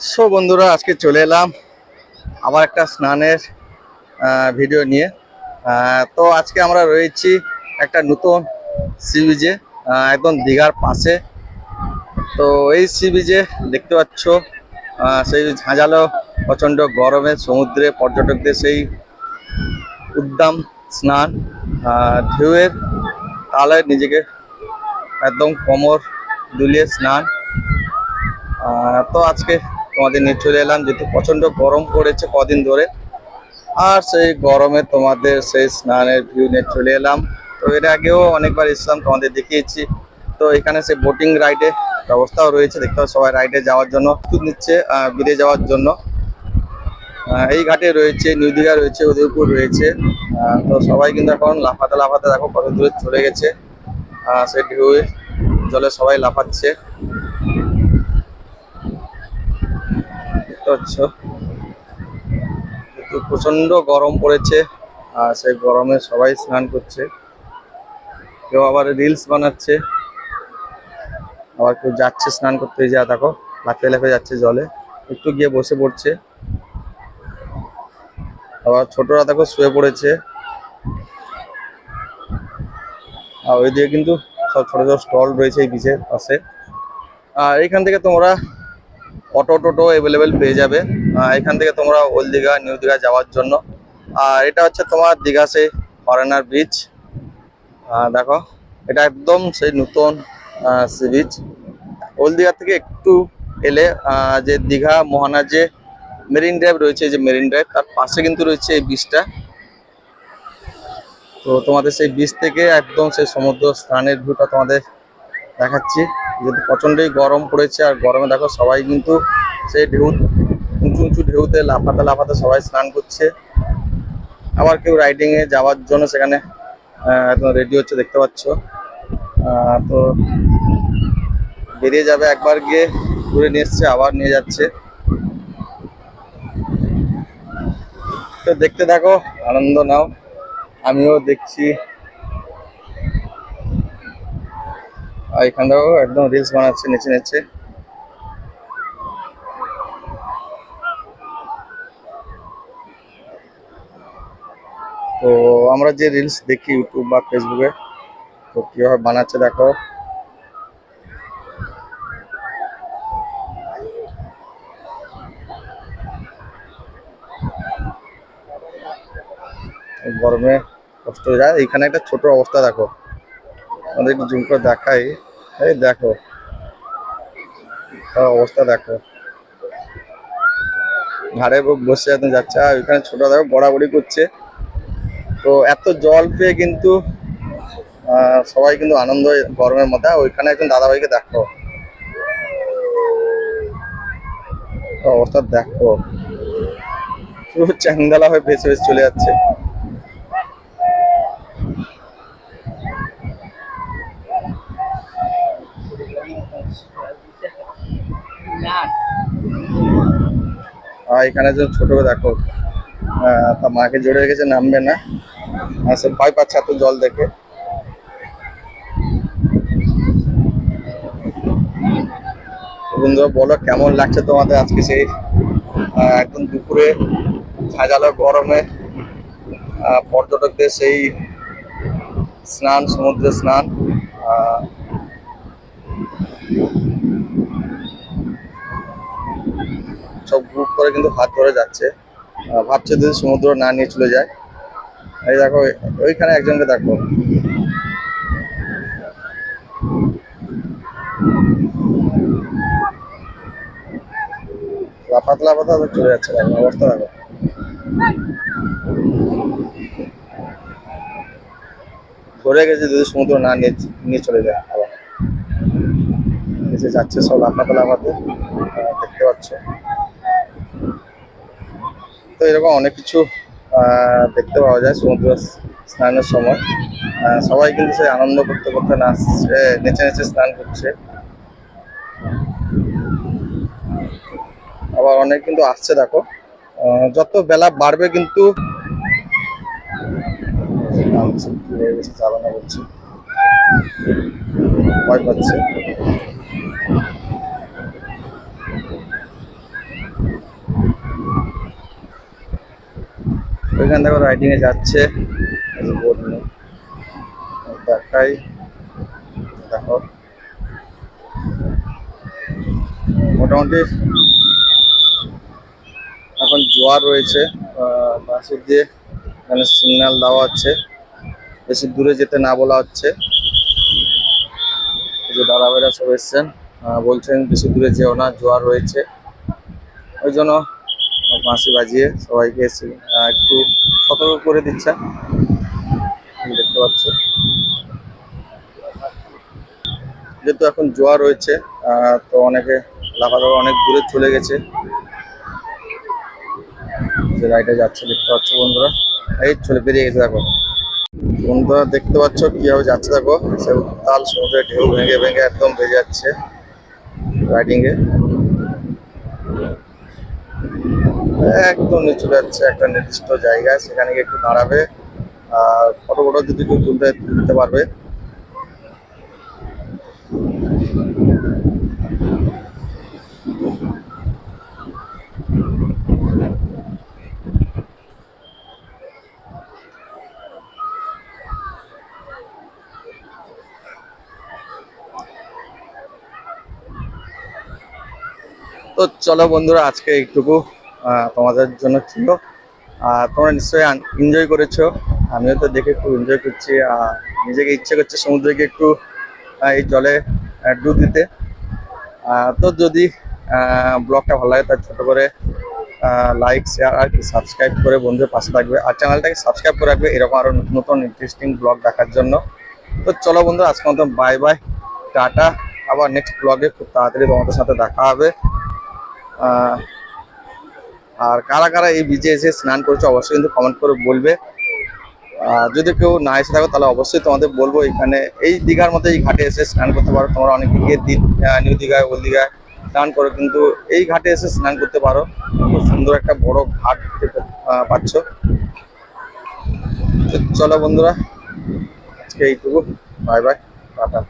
So বন্ধুরা, আজকে চলে এলাম আবার একটা স্নানের ভিডিও নিয়ে। তো আজকে আমরা রয়েছি একটা নতুন সি বিচে একদম দীঘার পাশে। তো এই সি বিচে দেখতে পাচ্ছ সেই ঝাঁঝালো প্রচণ্ড গরমে সমুদ্রে পর্যটকদের সেই উদ্দাম স্নান ঢেউয়ের তালে নিজেকে একদম কোমর দুলিয়ে স্নান। তো আজকে তোমাদের নিয়ে চলে এলাম, যেহেতু প্রচণ্ড গরম পড়েছে কদিন ধরে। আর সেই গরমে তোমাদের সেই স্নানের ভিউ নিয়ে চলে এলাম। তো এর আগেও অনেকবার এসেছিলাম, তোমাদের দেখিয়েছি। তো এখানে সেই বোটিং রাইডে ব্যবস্থাও রয়েছে, দেখতে পাচ্ছ সবাই রাইডে যাওয়ার জন্য প্রস্তুত নিচ্ছে বিদে যাওয়ার জন্য। এই ঘাটে রয়েছে, নিউ দীঘা রয়েছে, উদয়পুর রয়েছে। তো সবাই কিন্তু এখন লাফাতে লাফাতে দেখো কত দূরে চলে গেছে। সেই ঢেউ জলে সবাই লাফাচ্ছে। দেখতে পাচ্ছ। কিন্তু প্রচণ্ড গরম পড়েছে, আর সেই গরমে সবাই স্নান করছে। কেউ আবার রিলস বানাচ্ছে, আবার কেউ যাচ্ছে স্নান করতে। যা দেখো, লাফিয়ে লাফিয়ে যাচ্ছে জলে। একটু গিয়ে বসে পড়ছে। আবার ছোটরা দেখো শুয়ে পড়েছে। আর ওইদিকে কিন্তু সব ছোট ছোট স্টল রয়েছে এই বিচের পাশে। আর এইখান থেকে তোমরা অটো টোটো অ্যাভেলেবেল পেয়ে যাবে। এখান থেকে তোমরা ওল্ড দীঘা নিউ দীঘা যাওয়ার জন্য। আর এটা হচ্ছে তোমার দীঘা সেই ফরেনার বিচ দেখো, এটা একদম সেই নতুন সি বিচ ওল্ড দীঘা থেকে একটু এলে যে দীঘা, মোহনা যে মেরিন ড্রাইভ রয়েছে, যে মেরিন ড্রাইভ তার পাশে কিন্তু রয়েছে এই বিচটা তো তোমাদের সেই বিচ থেকে একদম সেই সমুদ্র স্নানের ভিউটা তোমাদের দেখাচ্ছি। যেহেতু প্রচন্ডই গরম পড়েছে আর গরমে দেখো সবাই কিন্তু সেই ঢেউ, উঁচু উঁচু ঢেউতে লাফাতে লাফাতে সবাই স্নান করছে। আবার কেউ রাইডিং এ যাওয়ার জন্য সেখানে রেডি হচ্ছে, দেখতে পাচ্ছ। তো বেরিয়ে যাবে একবার গিয়ে, ঘুরে নিয়ে এসছে, আবার নিয়ে যাচ্ছে। তো দেখতে থাকো, আনন্দ নাও। আমিও দেখছি আর এখানটাও একদম রিলস বানাচ্ছে, নেচে নেচে। তো আমরা যে রিলস দেখি ইউটিউব বা ফেসবুকে তো কীভাবে বানাচ্ছে দেখো। গরমে কষ্ট হয়ে যায়। এইখানে একটা ছোট অবস্থা দেখো। আমাদের একটু জুম করে দেখাই। এই দেখো। তার অবস্থা দেখো। ঘাড়ে বসে একদম যাচ্ছে। আর ওইখানে ছোট দেখো, বড়াবড়ি করছে। তো এত জল পেয়ে কিন্তু সবাই কিন্তু আনন্দ গরমের মধ্যে। ওইখানে একজন দাদাভাইকে দেখো। অবস্থা দেখো। পুরো চ্যাংদালা হয়ে ভেসে ভেসে চলে যাচ্ছে। আর এখানে যে ছোট দেখো তার মাকে জড়ে রেখেছে, নামবে না। আর সে ভয় পাচ্ছে এত জল দেখে। বন্ধুরা বলো কেমন লাগছে তোমাদের আজকে সেই একদম দুপুরে ঝাঁঝালো গরমে পর্যটকদের সেই স্নান, সমুদ্রে স্নান সব গ্রুপ করে কিন্তু হাত ধরে যাচ্ছে। ভাবছে যদি সমুদ্র না নিয়ে চলে যায়। এই দেখো, ওইখানে একজনকে দেখো। লাফাতে আবার চলে যাচ্ছে অবস্থা দেখো। ধরে গেছে যদি সমুদ্র না নিয়ে চলে যায় আবার। যাচ্ছে সব লাফাতে লাফাতে পাচ্ছ। তো এরকম অনেক কিছু দেখতে পাওয়া যায় সমুদ্র স্নানের সময়। সবাই কিন্তু সেই আনন্দ করতে করতে নাচছে, নেচে নেচে স্নান করছে। আবার অনেক কিন্তু আসছে, দেখো। যত বেলা বাড়বে কিন্তু চালানো করছে ভয় পাচ্ছে। ওইখান থেকে রাইডিং এ যাচ্ছে। দেখাই। দেখো। মোটামুটি এখন জোয়ার রয়েছে। বাসের দিয়ে এখানে সিগন্যাল দেওয়া হচ্ছে। বেশি দূরে যেতে না বলা হচ্ছে। যে দাদাভাইরা সব এসছেন। বলছেন বেশি দূরে যেও না, জোয়ার রয়েছে। ওই জন্য বাঁশি বাজিয়ে সবাইকে একটু সতর্ক করে দিচ্ছে। দেখতে পাচ্ছ। যেহেতু এখন জোয়ার রয়েছে তো অনেকে লাফালাফা অনেক দূরে চলে গেছে। যে রাইডে যাচ্ছে, দেখতে পাচ্ছ বন্ধুরা? এই চলে বেরিয়ে গেছে, দেখো। বন্ধুরা, দেখতে পাচ্ছ কীভাবে যাচ্ছে, দেখো। সে উত্তাল সমুদ্রে ঢেউ ভেঙে ভেঙে একদম বেরিয়ে যাচ্ছে রাইডিং একদম নিচু যাচ্ছে একটা নির্দিষ্ট জায়গায় সেখানে গিয়ে একটু দাঁড়াবে। আর ফটো ফটো যদি কেউ তুলতে তুলতে পারবে। তো চলো বন্ধুরা আজকে এইটুকু। আহ, তোমাদের জন্য ছিল। আর তোমরা নিশ্চয়ই এনজয় করেছ। আমিও তো দেখে খুব এনজয় করছি। আর নিজেকে ইচ্ছে করছে সমুদ্রে গিয়ে একটু এই জলে ডুব দিতে। তো যদি ব্লগটা ভালো লাগে তার ছোট করে লাইক শেয়ার আর কি সাবস্ক্রাইব করে বন্ধুদের পাশে থাকবে। আর চ্যানেলটাকে সাবস্ক্রাইব করে রাখবে। এরকম আরও নতুন নতুন ইন্টারেস্টিং ব্লগ দেখার জন্য। তো চলো বন্ধু আজকের মতো বাই বাই টাটা। আবার নেক্সট ব্লগে খুব তাড়াতাড়ি তোমাদের সাথে দেখা হবে। আর কারা কারা এই বিচে এসে স্নান করেছে অবশ্যই কিন্তু কমেন্ট করে বলবে। যদি কেউ না এসে থাকো, তাহলে অবশ্যই তোমাদের বলব এখানে। এই দীঘার মতো এই ঘাটে এসে স্নান করতে পারো। তোমরা অনেকে গিয়ে নিউ দীঘায় ওল দীঘায় স্নান করো। কিন্তু এই ঘাটে এসে স্নান করতে পারো। খুব সুন্দর একটা বড় ঘাট পাচ্ছ। চলো বন্ধুরা, আজকে এইটুকু। Bye bye, tata.